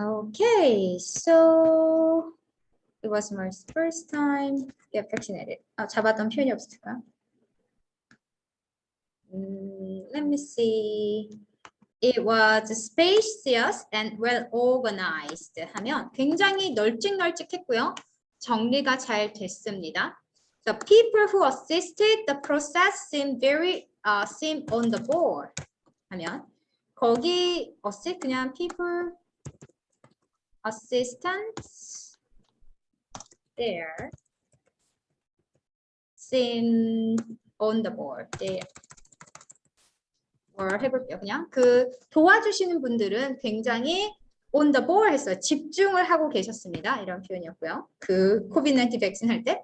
Okay, so it was my first time get vaccinated. 아, 잡았던 표현이 없을까요? 음, let me see. It was spacious and well organized 하면 굉장히 널찍널찍했고요. 정리가 잘 됐습니다. The people who assisted the process seemed very uh, seemed on the board 하면 거기 assist 그냥 people assistants there seem on the board there or 해볼게요. 그냥 그 도와주시는 분들은 굉장히 on the board 했어요. 집중을 하고 계셨습니다. 이런 표현이었고요. 그 코비드-19 백신 할 때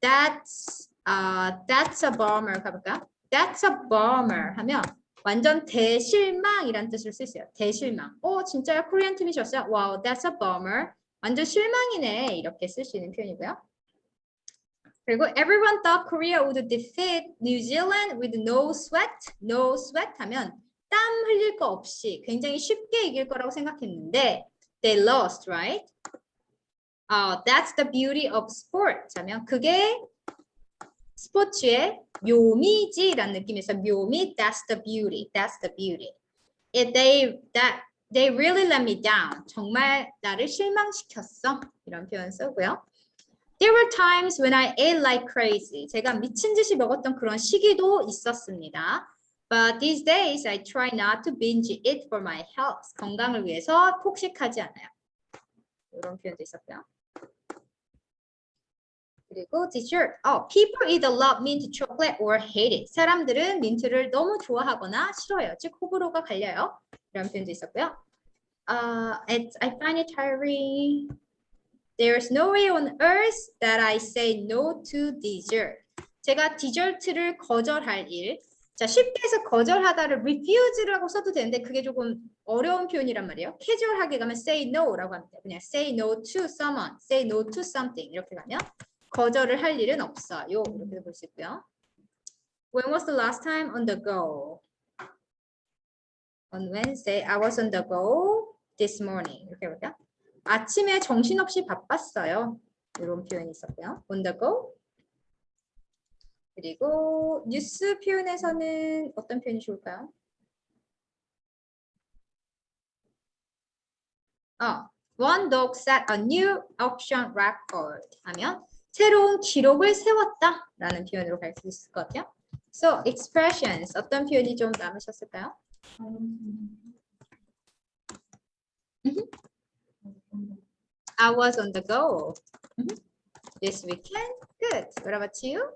that's uh, that's a bummer 가볼까요? That's a bummer 하면 완전 대실망이란 뜻을 있어요. 대실망. 오 진짜 코리안 팀이 졌어요. 와우, that's a bummer. 완전 실망이네. 이렇게 있는 표현이고요. 그리고 everyone thought Korea would defeat New Zealand with no sweat. No sweat 하면 땀 흘릴 거 없이 굉장히 쉽게 이길 거라고 생각했는데 they lost, right? Uh, that's the beauty of sport. 하면 그게 스포츠의 묘미지라는 느낌에서 묘미 that's the beauty that's the beauty If they that they really let me down 정말 나를 실망시켰어 이런 표현 쓰고요 There were times when I ate like crazy 제가 미친 듯이 먹었던 그런 시기도 있었습니다 But these days I try not to binge eat for my health 건강을 위해서 폭식하지 않아요 이런 표현도 있었고요 그리고 dessert. 어, people either love mint chocolate or hate it. 사람들은 민트를 너무 좋아하거나 싫어요. 즉 호불호가 갈려요. 이런 표현도 있었고요. Uh, it's, I find it tiring. There's no way on earth that I say no to dessert. 제가 디저트를 거절할 일. 자, 쉽게 해서 거절하다를 refuse라고 써도 되는데 그게 조금 어려운 표현이란 말이에요. 캐주얼하게 가면 say no라고 합니다. 그냥 say no to someone, say no to something 이렇게 가면 거절을 할 일은 없어요. 이렇게 볼 수 있고요. When was the last time on the go? On Wednesday, I was on the go this morning. 이렇게 볼까요? 아침에 정신없이 바빴어요. 이런 표현이 있었고요. On the go. 그리고 뉴스 표현에서는 어떤 표현이 좋을까요? 어, one dog set a new auction record 하면 새로운 기록을 세웠다라는 표현으로 갈 수 있을 것 같아요. So expressions 어떤 표현이 좀 남으셨을까요? Mhm. I was on the go. Mhm. This weekend, good. What about you?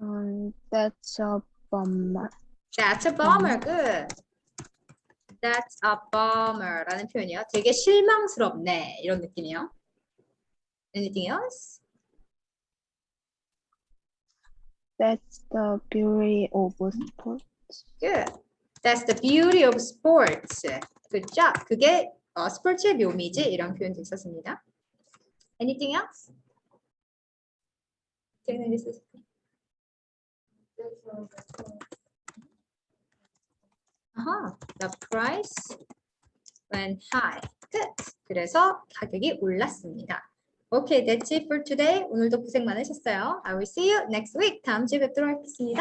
Um, that's a bummer. That's a bummer. Good. That's a bummer라는 표현이요. 되게 실망스럽네 이런 느낌이요. Anything else? That's the beauty of sport. Good. That's the beauty of sports. Good job. 그게 어, 스포츠의 묘미지 이런 표현도 있었습니다. Anything else? Is- 아하, the price went high. Good. 그래서 가격이 올랐습니다. Okay, that's it for today. 오늘도 고생 많으셨어요. I will see you next week. 다음 주에 뵙도록 하겠습니다.